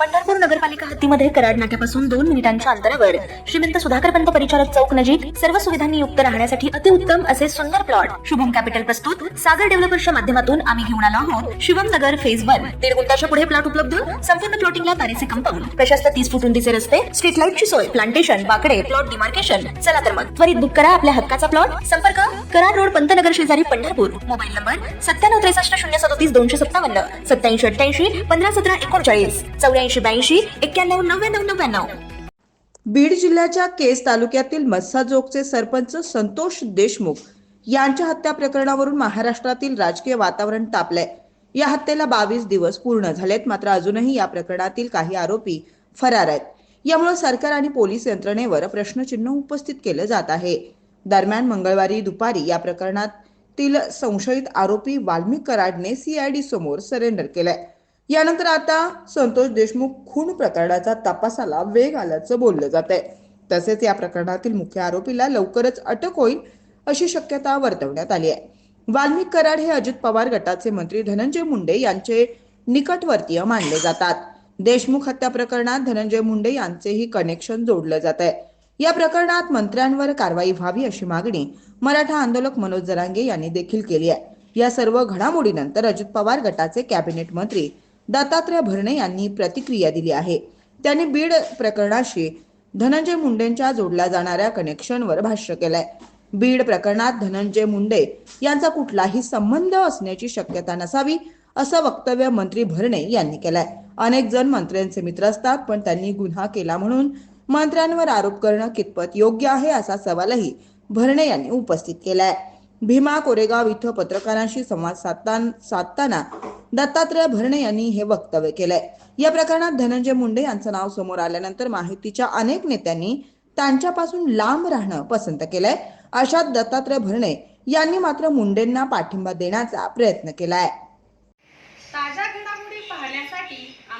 पंढरपूर नगरपालिका हद्दीमध्ये कराड नाक्यापासून दोन मिनिटांच्या अंतरावर श्रीमंत सुधाकर पंत परिचारक चौक नजीक सर्व सुविधांनी युक्त राहण्यासाठी अतिउत्तम असे सुंदर प्लॉट शुभम कॅपिटल प्रस्तुत. सागर डेव्हलपर्सच्या माध्यमातून आम्ही घेऊन आलो आहोत शुभम नगर फेज वन दीड गुंताच्या पुढे प्लॉट उपलब्ध. संपूर्ण प्लॉटिंगला तारेचे कंपाऊंड प्रशस्त तीस फूट उंचीचे रस्ते स्ट्रीट लाईटची सोय प्लांटेशन बाकडे प्लॉट डिमार्केशन चला तर मग त्वरित बुक करा आपल्या हक्काचा प्लॉट संपर्क कराड रोड पंतनगर शेजारी पंढरपूर. मोबाईल नंबर सत्त्याण्णव त्रेसष्ट शून्य सदोतीस दोनशे सत्तावन्न. सत्याऐंशी अठ्ठ्याऐंशी पंधरा सतरा एकोणचाळीस. चौऱ्याऐंशी ब्याऐंशी एक्क्याण्णव नव्याण्णव नव्याण्णव. बीड जिल्ह्याच्या केस तालुक्यातील मस्साजोगचे सरपंच संतोष देशमुख यांच्या हत्या प्रकरणावरून महाराष्ट्रातील राजकीय वातावरण तापलंय. या हत्येला बावीस दिवस पूर्ण झालेत मात्र अजूनही या प्रकरणातील काही आरोपी फरार आहेत. यामुळे सरकार आणि पोलीस यंत्रणेवर प्रश्नचिन्ह उपस्थित केलं जात आहे. दरम्यान मंगळवारी दुपारी या प्रकरणातील संशयित आरोपी वाल्मिक कराडने सीआयडी समोर सरेंडर केलंय. यानंतर आता संतोष देशमुख खून प्रकरणाचा तपासाला वेग आल्याचं बोललं जात आहे तसेच या प्रकरणातील मुख्य आरोपीला लवकरच अटक होईल अशी शक्यता वर्तवण्यात आली आहे. वाल्मिक कराड हे अजित पवार गटाचे मंत्री धनंजय मुंडे यांचे निकटवर्तीय मानले जातात. देशमुख हत्या प्रकरणात धनंजय मुंडे यांचेही कनेक्शन जोडलं जात आहे या प्रकरणात मंत्र्यांवर कारवाई व्हावी अशी मागणी मराठा आंदोलक मनोज जरांगे यांनी देखील केली आहे. या सर्व घडामोडीनंतर अजित पवार गटाचे कॅबिनेट मंत्री दत्तात्रय भरणे यांनी प्रतिक्रिया दिली आहे. त्यांनी बीड प्रकरणाशी धनंजय मुंडेंच्या जोडल्या जाणाऱ्या कनेक्शनवर भाष्य केलंय. बीड प्रकरणात धनंजय मुंडे यांचा कुठलाही संबंध असण्याची शक्यता नसावी असं वक्तव्य मंत्री भरणे यांनी केलंय. अनेक जण मंत्र्यांचे मित्र असतात पण त्यांनी गुन्हा केला म्हणून मंत्र्यांवर आरोप करणं कितपत योग्य आहे असा सवालही भरणे यांनी उपस्थित केलाय. भीमा कोरेगाव इथं पत्रकारांशी संवाद साधतान- साधताना दत्तात्रय भरणे यांनी हे वक्तव्य केलंय. या प्रकरणात धनंजय मुंडे यांचं नाव समोर आल्यानंतर माहितीच्या अनेक नेत्यांनी त्यांच्यापासून लांब राहणं पसंत केलंय. अशात दत्तात्रय भरणे यांनी मात्र मुंडेंना पाठिंबा देण्याचा प्रयत्न केलाय.